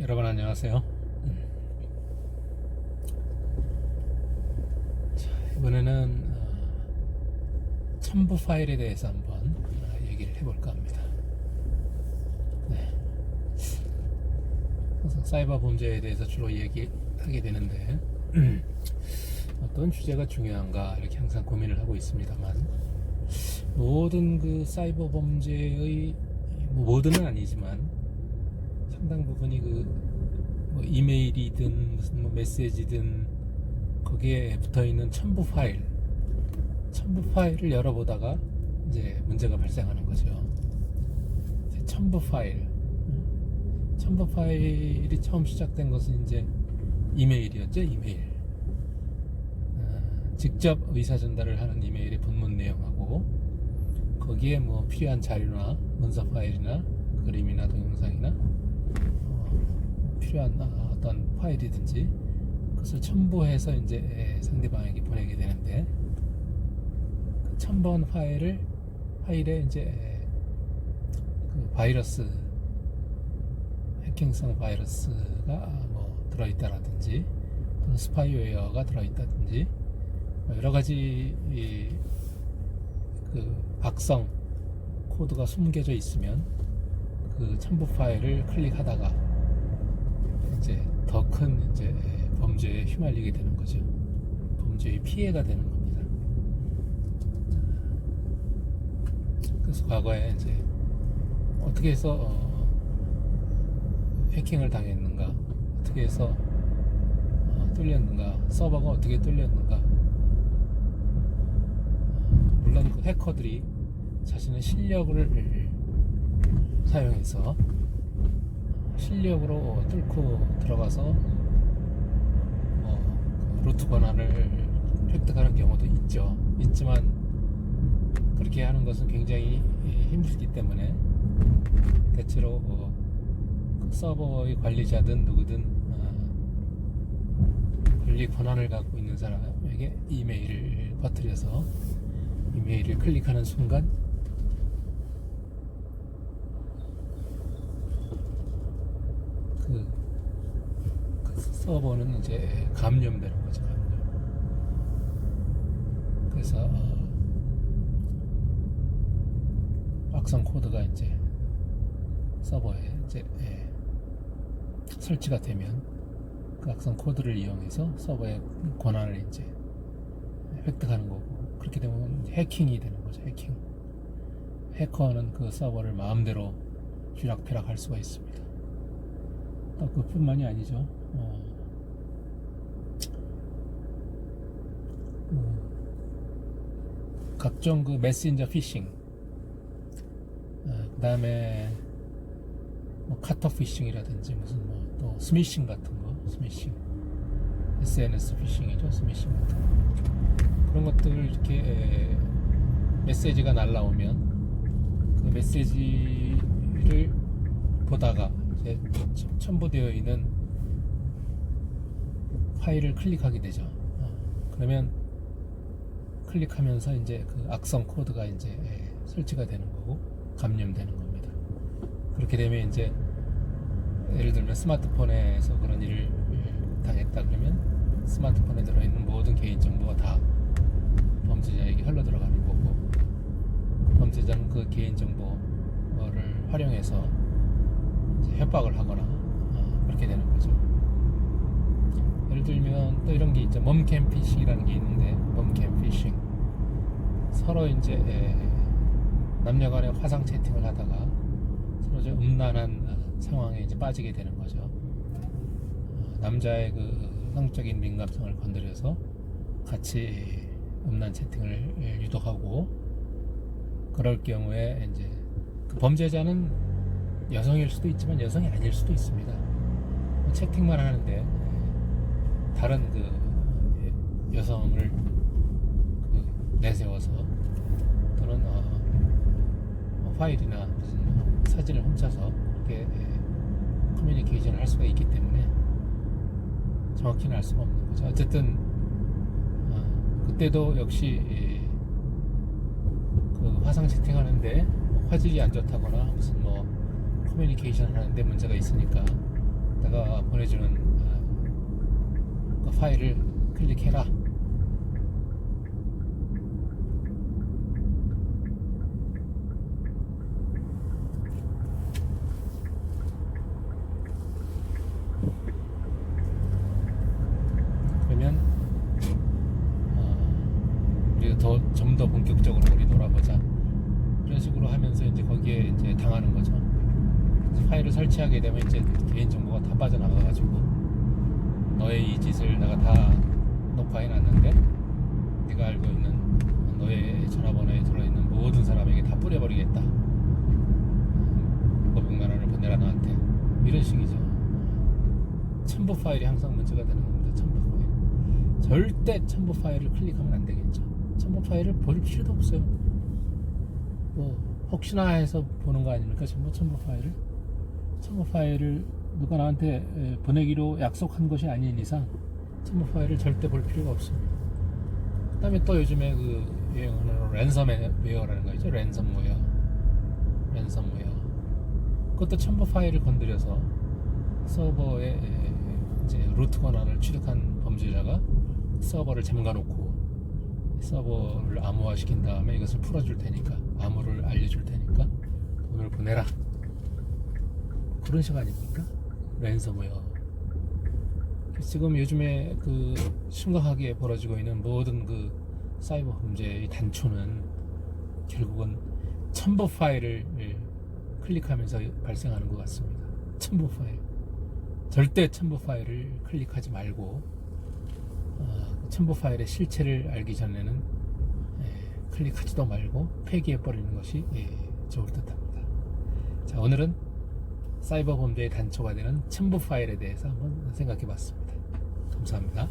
여러분 안녕하세요. 자, 이번에는 어, 첨부 파일에 대해서 한번 어, 얘기를 해볼까 합니다. 네. 항상 사이버 범죄에 대해서 주로 얘기하게 되는데 어떤 주제가 중요한가 이렇게 항상 고민을 하고 있습니다만 모든 그 사이버 범죄의 뭐 모든은 아니지만 상당 부분이 그 뭐 이메일이든 무슨 뭐 메시지든 거기에 붙어 있는 첨부 파일, 첨부 파일을 열어보다가 이제 문제가 발생하는 거죠. 첨부 파일, 음. 첨부 파일이 처음 시작된 것은 이제 이메일이었죠, 이메일. 어, 직접 의사 전달을 하는 이메일의 본문 내용하고 거기에 뭐 필요한 자료나 문서 파일이나 그림이나 동영상이나 어, 필요한 어, 어떤 파일이든지 그것을 첨부해서 이제 예, 상대방에게 보내게 되는데 그 첨부한 파일을 파일에 이제 예, 그 바이러스 해킹성 바이러스가 뭐 들어있다라든지 또는 스파이웨어가 들어있다든지 뭐 여러 가지 이, 그 악성 코드가 숨겨져 있으면 그 첨부 파일을 클릭하다가 이제 더 큰 이제 범죄에 휘말리게 되는 거죠. 범죄의 피해가 되는 겁니다. 그래서 과거에 이제 어떻게 해서 어, 해킹을 당했는가, 어떻게 해서 어, 뚫렸는가, 서버가 어떻게 뚫렸는가. 어, 물론 그 해커들이 자신의 실력을 사용해서 실력으로 뚫고 들어가서 뭐 루트 권한을 획득하는 경우도 있죠. 있지만 그렇게 하는 것은 굉장히 힘들기 때문에 대체로 어, 그 서버의 관리자든 누구든 어, 관리 권한을 갖고 있는 사람에게 이메일을 퍼뜨려서 이메일을 클릭하는 순간 그, 그 서버는 이제 감염되는 거죠. 감염. 그래서 어, 악성 코드가 이제 서버에 이제 예, 설치가 되면 그 악성 코드를 이용해서 서버의 권한을 이제 획득하는 거고 그렇게 되면 해킹이 되는 거죠. 해킹. 해커는 그 서버를 마음대로 쥐락펴락 할 수가 있습니다. 또 그뿐만이 아니죠. 어, 그 각종 그 메신저 피싱, 그 다음에 뭐 카톡 피싱이라든지 무슨 뭐 또 스미싱 같은 거, 스미싱, SNS 피싱이죠, 스미싱 같은 거. 그런 것들 이렇게 에, 메시지가 날라오면 그 메시지를 보다가 이제 첨부되어 있는 파일을 클릭하게 되죠. 어, 그러면 클릭하면서 이제 그 악성 코드가 이제 예, 설치가 되는 거고 감염되는 겁니다. 그렇게 되면 이제 예를 들면 스마트폰에서 그런 일을 당했다 그러면 스마트폰에 들어있는 모든 개인 정보가 다 범죄자에게 흘러 들어가는 거고 범죄자는 그 개인 정보를 활용해서 협박을 하거나 어, 그렇게 되는 거죠. 예를 들면 또 이런 게 있죠. 멈캠 피싱이라는 게 있는데 멈캠 피싱 서로 이제 에, 남녀간에 화상 채팅을 하다가 서로 좀 음란한 어, 상황에 이제 빠지게 되는 거죠. 어, 남자의 그 성적인 민감성을 건드려서 같이 음란 채팅을 유도하고 그럴 경우에 이제 그 범죄자는 여성일 수도 있지만 여성이 아닐 수도 있습니다. 채팅만 하는데 다른 그 여성을 그 내세워서 또는 어, 뭐 파일이나 무슨 사진을 훔쳐서 그렇게 커뮤니케이션을 할 수가 있기 때문에 정확히는 알 수가 없는 거죠. 어쨌든 어, 그때도 역시 그 화상 채팅하는데 화질이 안 좋다거나 무슨 뭐 커뮤니케이션 하는데 문제가 있으니까 내가 보내주는 어, 그 파일을 클릭해라. 그러면 어, 우리가 더 좀 더 본격적으로 우리 놀아보자. 이런 식으로 하면서 이제 거기에 이제 당하는 거죠. 파일을 설치하게 되면 이제 개인 정보가 다 빠져나가가지고 너의 이 짓을 내가 다 녹화해 놨는데 네가 알고 있는 너의 전화번호에 들어있는 모든 사람에게 다 뿌려버리겠다. 500만 원을 보내라 나한테 이런 식이죠. 첨부 파일이 항상 문제가 되는 겁니다. 첨부 파일. 절대 첨부 파일을 클릭하면 안 되겠죠. 첨부 파일을 볼 필요도 없어요. 뭐 혹시나 해서 보는 거 아닙니까? 첨부 첨부 파일을 첨부 파일을 누가 나한테 에, 보내기로 약속한 것이 아닌 이상 첨부 파일을 절대 볼 필요가 없습니다. 그 다음에 또 요즘에 그 유행하는 랜섬웨어라는 거 있죠. 랜섬웨어, 랜섬웨어. 그것도 첨부 파일을 건드려서 서버에 에, 이제 루트 권한을 취득한 범죄자가 서버를 잠가놓고 서버를 암호화시킨 다음에 이것을 풀어줄 테니까 암호를 알려줄 테니까 돈을 보내라 그런 식 아닙니까? 랜섬웨어 지금 요즘에 그 심각하게 벌어지고 있는 모든 그 사이버 범죄의 단초는 결국은 첨부 파일을 클릭하면서 발생하는 것 같습니다. 첨부 파일. 절대 첨부 파일을 클릭하지 말고 어, 첨부 파일의 실체를 알기 전에는 예, 클릭하지도 말고 폐기해 버리는 것이 예, 좋을 듯합니다. 자 오늘은 사이버 범죄의 단초가 되는 첨부 파일에 대해서 한번 생각해 봤습니다. 감사합니다.